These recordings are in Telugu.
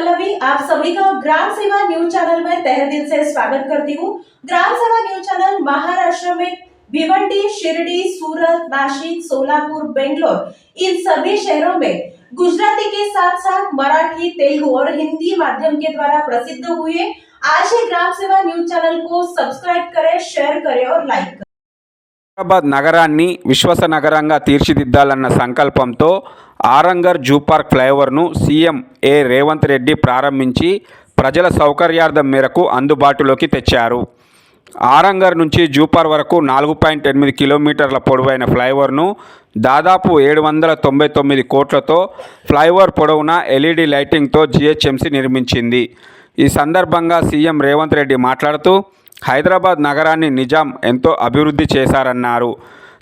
पल्लवी आप सभी का ग्राम सेवा न्यूज चैनल में तहे दिल से स्वागत करती हूँ ग्राम सेवा न्यूज चैनल महाराष्ट्र में भिवंडी शिरडी सूरत नासिक सोलापुर बेंगलोर इन सभी शहरों में गुजराती के साथ साथ मराठी तेलुगु और हिंदी माध्यम के द्वारा प्रसिद्ध हुए आज ही ग्राम सेवा न्यूज चैनल को सब्सक्राइब करें शेयर करें और लाइक करें హైదరాబాద్ నగరాన్ని విశ్వస నగరంగా తీర్చిదిద్దాలన్న సంకల్పంతో ఆరంగర్ జూ పార్క్ ఫ్లైఓవర్ను సీఎం ఏ రేవంత్ రెడ్డి ప్రారంభించి ప్రజల సౌకర్యార్థం మేరకు అందుబాటులోకి తెచ్చారు. ఆరంగర్ నుంచి జూపార్ వరకు నాలుగు పాయింట్ ఎనిమిది కిలోమీటర్ల పొడవైన ఫ్లైఓవర్ను దాదాపు ఏడు వందల తొంభై తొమ్మిది కోట్లతో ఫ్లైఓవర్ పొడవునా ఎల్ఈడి లైటింగ్తో జిహెచ్ఎంసీ నిర్మించింది. ఈ సందర్భంగా సీఎం రేవంత్ రెడ్డి మాట్లాడుతూ హైదరాబాద్ నగరాన్ని నిజాం ఎంతో అభివృద్ధి చేశారన్నారు.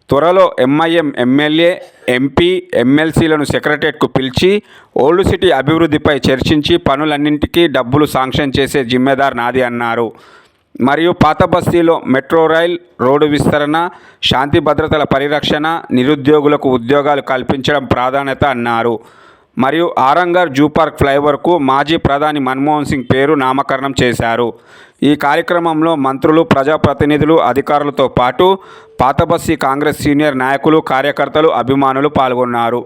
త్వరలో ఎంఐఎం ఎమ్మెల్యే ఎంపీ ఎమ్మెల్సీలను సెక్రటరియట్కు పిలిచి ఓల్డ్ సిటీ అభివృద్ధిపై చర్చించి పనులన్నింటికీ డబ్బులు శాంక్షన్ చేసే జిమ్మెదార్ నాది అన్నారు. మరియు పాత బస్తీలో మెట్రో రైల్ రోడ్డు విస్తరణ శాంతి భద్రతల పరిరక్షణ నిరుద్యోగులకు ఉద్యోగాలు కల్పించడం ప్రాధాన్యత అన్నారు. మరియు ఆరంగర్ జూ పార్క్ ఫ్లైఓవర్కు మాజీ ప్రధాని మన్మోహన్ సింగ్ పేరు నామకరణం చేశారు. ఈ కార్యక్రమంలో మంత్రులు ప్రజాప్రతినిధులు అధికారులతో పాటు పాతబస్సి కాంగ్రెస్ సీనియర్ నాయకులు కార్యకర్తలు అభిమానులు పాల్గొన్నారు.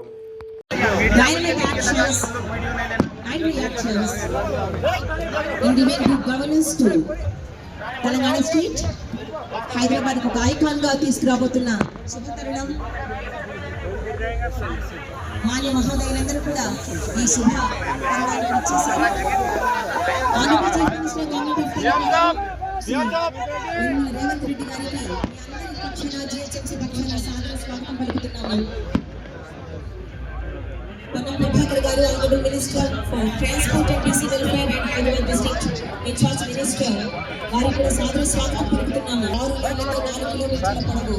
తెలంగాణ స్టేట్ హైదరాబాద్కు ఒక తీసుకురాబోతున్న శుభతరుణం మాన్య మహోదయులందరూ కూడా ఈ శుభ రేవంత్ రెడ్డి గారికి మీ అందరి పక్షాన జిహెచ్ఎంసీ పక్షాన సాదర స్వాగతం పలుకుతున్నాము గారు honourable minister for transport and BC welfare and Hyderabad and incharge minister వారి కూడా సాదర స్వాగతం పలుకుతున్నాము ఆరు నెలలతో నాలుగు కిలోమీటర్ల పొడవు.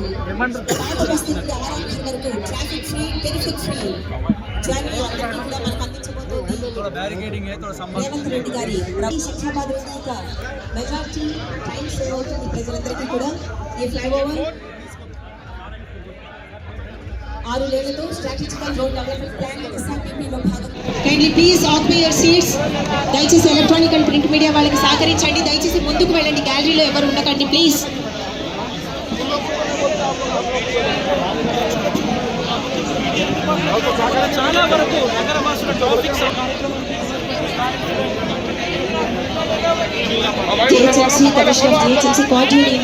పాత బస్తీ నుండి ఆరాంఘర్ వరకు traffic free benefit free. Journey అందరికీ కూడా మనకు అందించబోతోంది. రేవంత్ రెడ్డి గారి శిక్షాబాద్ శంషాబాద్ యొక్క మెజార్టీ టైం సేవ్ అవుతుంది ప్రజలందరికీ కూడా. ఈ ఫ్లైఓవర్ ఆరు లేళ్ళతో స్ట్రాటజికల్ రోడ్ డెవలప్మెంట్ ప్లాన్ ఎస్ఆర్పీపీలో భాగం. Kindly please occupy your seats దయచేసి ఎలక్ట్రానిక్ అండ్ ప్రింట్ మీడియా వాళ్ళకి సహకరించండి. దయచేసి ముందుకు వెళ్ళండి. గ్యాలరీలో ఎవరు ఉండకండి ప్లీజ్ చాలా వరకు నగర కమిషనర్ జిహెచ్ఎంసీ కోఆర్డినేటర్